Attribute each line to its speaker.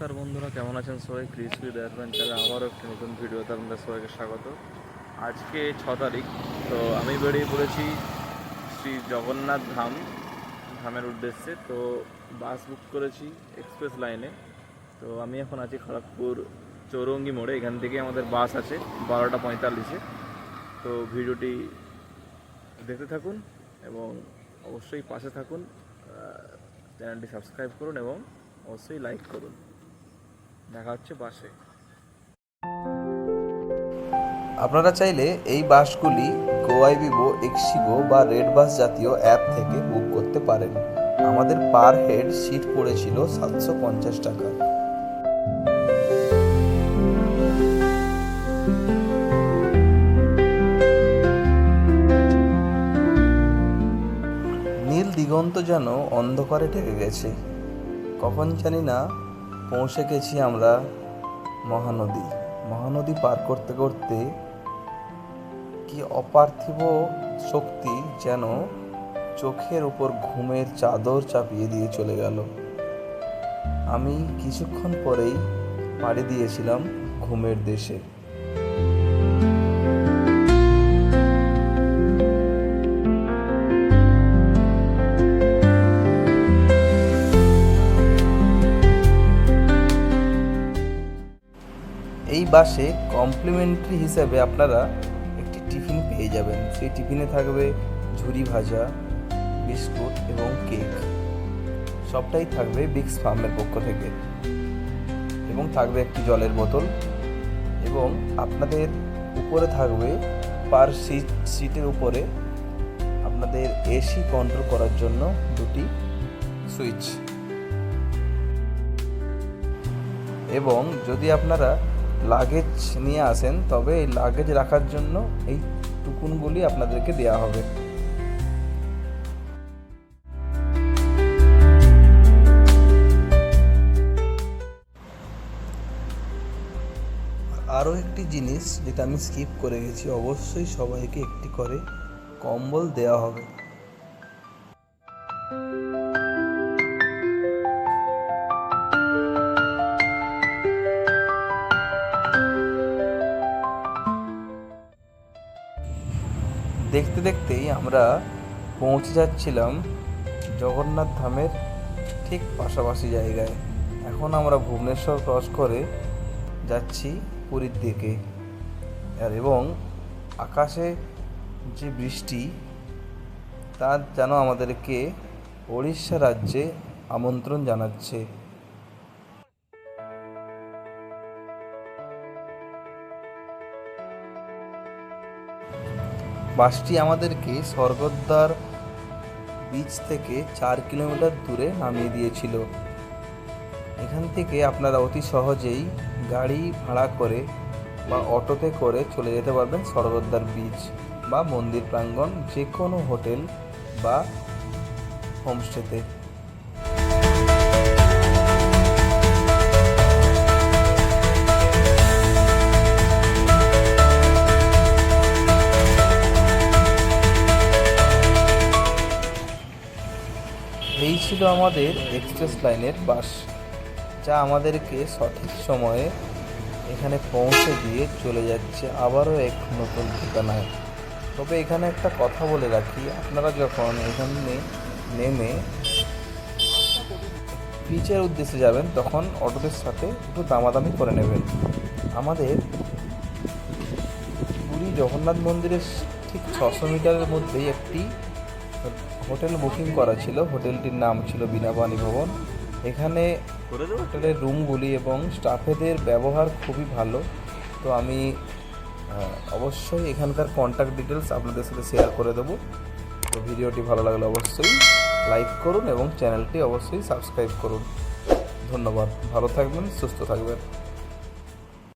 Speaker 1: নমস্কার বন্ধুরা, কেমন আছেন সবাই? ক্রিসপি অ্যাডভেঞ্চারে আবারও একটি নতুন ভিডিওতে আপনাদের সবাইকে স্বাগত। আজকে ছ তারিখ, তো আমি বেরিয়ে পড়েছি শ্রী জগন্নাথ ধাম, ধামের উদ্দেশ্যে। তো বাস বুক করেছি এক্সপ্রেস লাইনে তো আমি এখন আছি খড়গপুর চৌরঙ্গি মোড়ে, এখান থেকে আমাদের বাস আছে বারোটা পঁয়তাল্লিশে। তো ভিডিওটি দেখতে থাকুন এবং অবশ্যই পাশে থাকুন চ্যানেলটি সাবস্ক্রাইব করুন এবং অবশ্যই লাইক করুন। দেখা হচ্ছে বাসে।
Speaker 2: আপনারা চাইলে এই বাসগুলি গোয়াই ভিভো, এক্সিগো বা রেড বাস জাতীয় অ্যাপ থেকে বুক করতে পারেন। আমাদের পার হেড সিট পড়েছিল সাতশো পঞ্চাশ টাকা। নীল দিগন্ত যেন অন্ধকারে ঢেকে গেছে। কখন জানি না পৌঁছে গেছি আমরা মহানদী। মহানদী পার করতে করতে কি অপার্থিব শক্তি যেন চোখের উপর ঘুমের চাদর চাপিয়ে দিয়ে চলে গেল। আমি কিছুক্ষণ পরেই পাড়ি দিয়েছিলাম ঘুমের দেশে। এই বাসে কমপ্লিমেন্টারি হিসাবে আপনারা একটি টিফিন পেয়ে যাবেন। সেই টিফিনে থাকবে ঝুরি ভাজা, বিস্কুট এবং কেক। সবটাই থাকবে বিক্স ফার্মের পক্ষ থেকে। এবং থাকবে একটি জলের বোতল। এবং আপনাদের উপরে থাকবে পার সিট সিটের উপরে আপনাদের এসি কন্ট্রোল করার জন্য দুটি সুইচ এবং যদি আপনারা লাগেজ নিয়ে আসেন, তবে এই লাগেজ রাখার জন্য এই টুকুনগুলি আপনাদেরকে দেওয়া হবে। আরও একটি জিনিস যেটা আমি স্কিপ করে গেছি, অবশ্যই সবাইকে একটি করে কম্বল দেওয়া হবে। দেখতে দেখতেই আমরা পৌঁছে যাচ্ছিলাম জগন্নাথ ধামের ঠিক পাশাপাশি জায়গায়। এখন আমরা ভুবনেশ্বর ক্রস করে যাচ্ছি পুরীর দিকে। আর এবং আকাশে যে বৃষ্টি, তা যেন আমাদেরকে ওড়িশা রাজ্যে আমন্ত্রণ জানাচ্ছে। বাসটি আমাদেরকে স্বর্গদ্বার বিচ থেকে চার কিলোমিটার দূরে নামিয়ে দিয়েছিল। এখান থেকে আপনারা অতি সহজেই গাড়ি ভাড়া করে বা অটোতে করে চলে যেতে পারবেন স্বর্গদ্বার বিচ বা মন্দির প্রাঙ্গণ যে কোনো হোটেল বা হোমস্টেতে ছিল আমাদের এক্সপ্রেস লাইনের বাস, যা আমাদেরকে সঠিক সময়ে এখানে পৌঁছে দিয়ে চলে যাচ্ছে আবারও এক নতুন ঠিকানায়। তবে এখানে একটা কথা বলে রাখি, আপনারা যখন এখানে নেমে বিচের উদ্দেশ্যে যাবেন, তখন অটোদের সাথে একটু দামাদামি করে নেবেন। আমাদের পুরী জগন্নাথ মন্দিরের ঠিক ছশো মিটারের মধ্যেই একটি হোটেল বুকিং করা ছিল। হোটেলটির নাম ছিল বিনাপানি ভবন। এখানে হোটেলের রুমগুলি এবং স্টাফেদের ব্যবহার খুবই ভালো। তো আমি অবশ্যই এখানকার কন্ট্যাক্ট ডিটেলস আপনাদের সাথে শেয়ার করে দেবো। তো ভিডিওটি ভালো লাগলে অবশ্যই লাইক করুন এবং চ্যানেলটি অবশ্যই সাবস্ক্রাইব করুন। ধন্যবাদ। ভালো থাকবেন, সুস্থ থাকবেন।